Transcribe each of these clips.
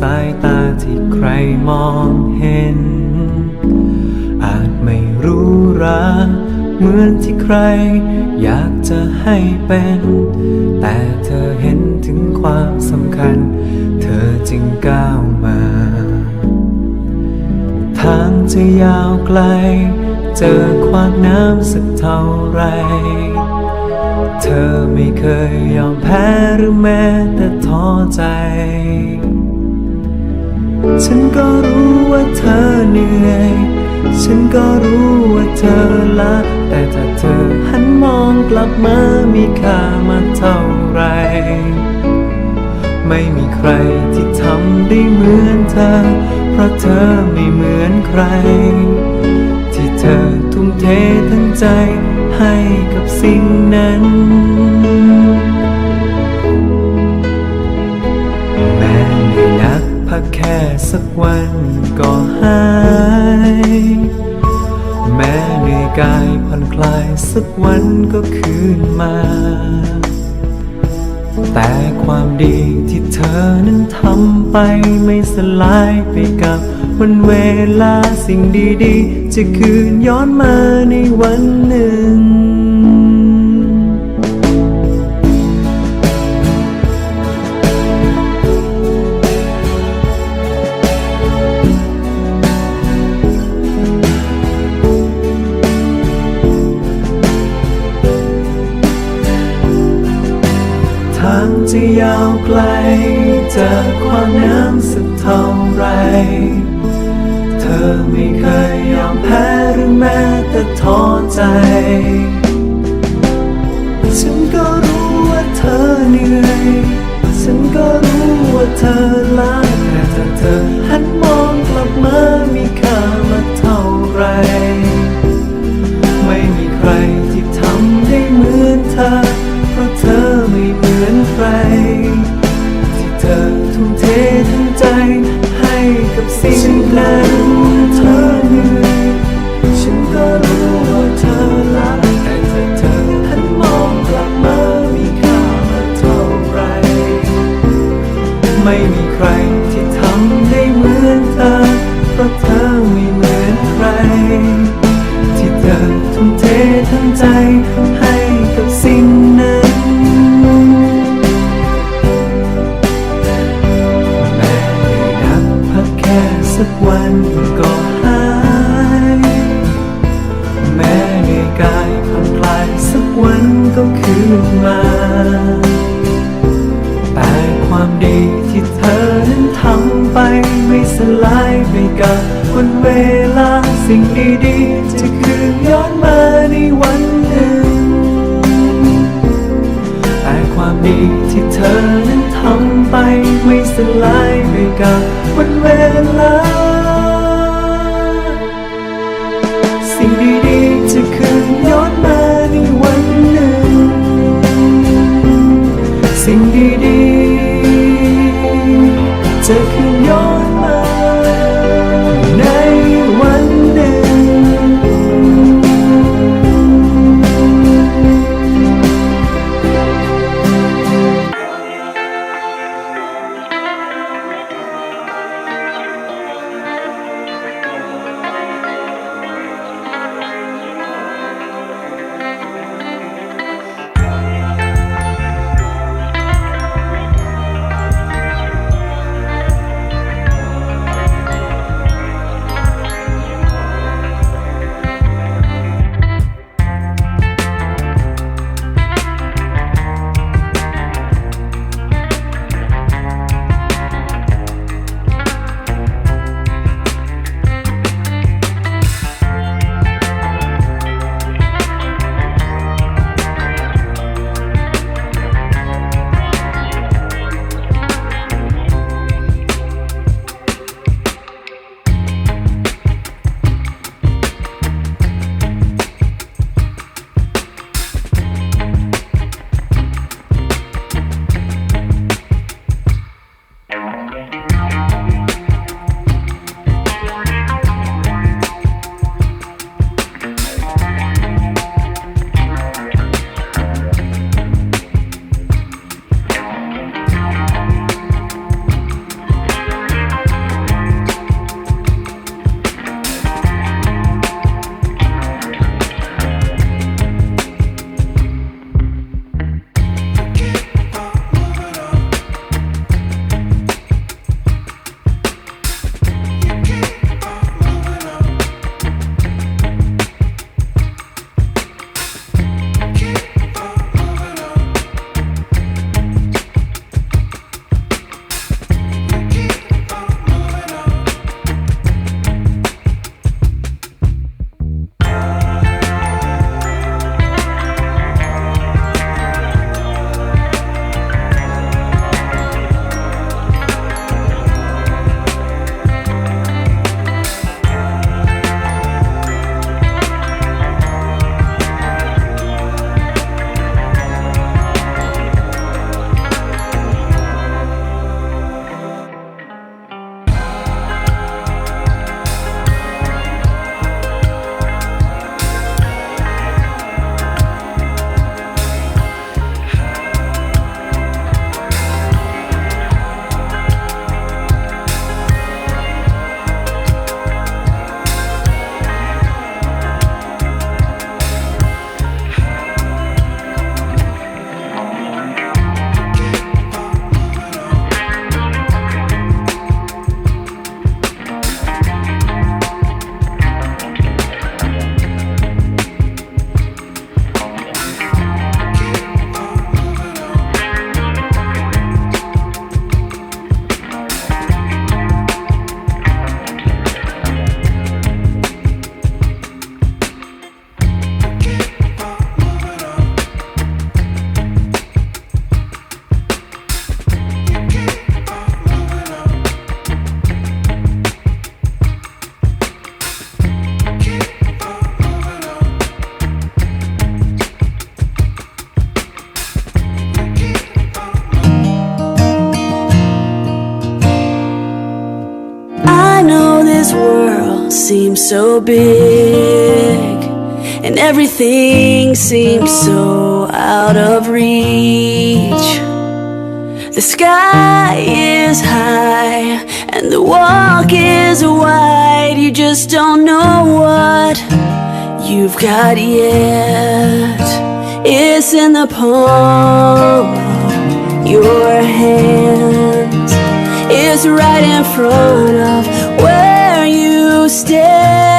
สายตาที่ใครมองเห็น อาจไม่รู้ราเหมือนที่ใคร อยากจะให้เป็น แต่เธอเห็นถึงความสำคัญ เธอจึงก้าวมา ทางจะยาวไกล เจอขวากน้ำสักเท่าไรเธอไม่เคยยอมแพ้หรือแม้แต่ท้อใจ ฉันก็รู้ว่าเธอเหนื่อย ฉันก็รู้ว่าเธอละ แต่ถ้าเธอหันมองกลับมามีค่ามาเท่าไร ไม่มีใครที่ทำได้เหมือนเธอ เพราะเธอไม่เหมือนใคร ที่เธอทุ่มเททั้งใจให้กับสิ่งนั้น พักแค่สักวันก็หาย แม้เหนื่อยกายผ่อนคลายสักวันก็คืนมา แต่ความดีที่เธอนั้นทำไปไม่สลายไปกับวันเวลาสิ่งดีๆ จะคืนย้อนมาในวันหนึ่ง เธอไม่เคยยอมแพ้หรือแม้แต่ท้อใจ ฉันก็รู้ว่าเธอเหนื่อย ฉันก็รู้ว่าเธอล้าแต่ถ้าเธอหันมองกลับมามีค่ามากเท่าไหรไม่มีใครที่ทำได้เหมือนเธอ กั so big and everything seems so out of reach. The sky is high and the walk is wide. You just don't know what you've got yet. It's in the palm of your hands. It's right in front of stay.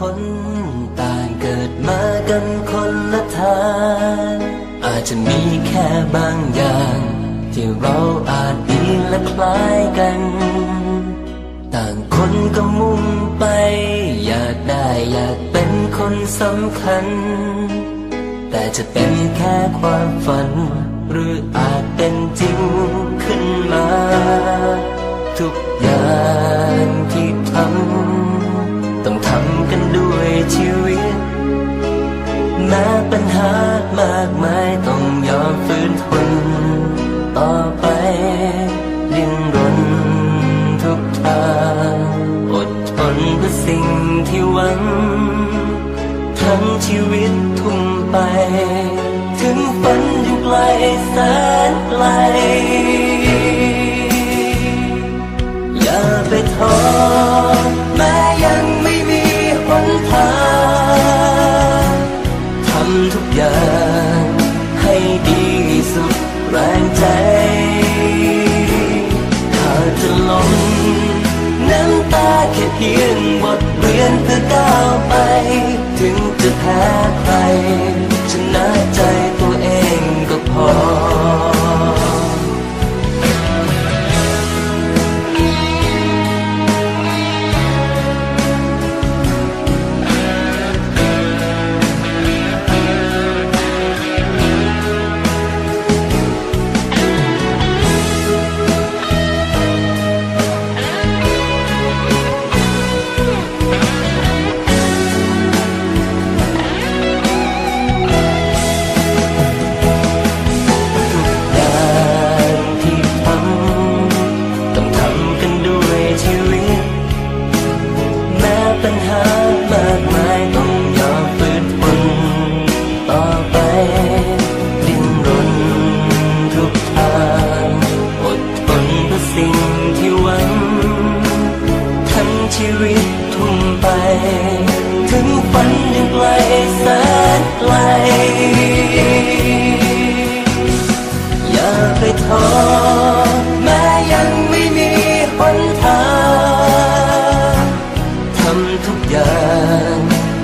คนต่างเกิดมากันคนละทาง อาจจะมีแค่บางอย่าง ที่เราอาจดีและคล้ายกัน ต่างคนก็มุ่งไป อยากได้อยากเป็นคนสำคัญ แต่จะเป็นแค่ความฝัน หรืออาจเป็นจริงขึ้นมา ทุกอย่าง ปัญหามากมายต้องยอมฝืนทนต่อไปดิ้นรนทุกทางอดทนเพื่อสิ่งที่หวัง ทั้งชีวิตทุ่มไป ถึงฝันยังไกลแสนไกล อย่าไปท้อ พียงบทเรียนเพื่อก้าวไป ถึงจะแพ้ใครำทุกอย่าง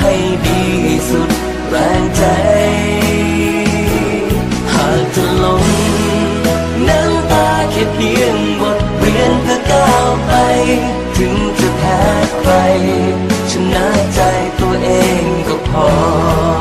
ให้ดีสุดแรงใจ หากจะลงน้ำตาแค่เพียงบทเรียนเพื่อก้าวไป ถึงจะแพ้ใครชนะใจตัวเองก็พอ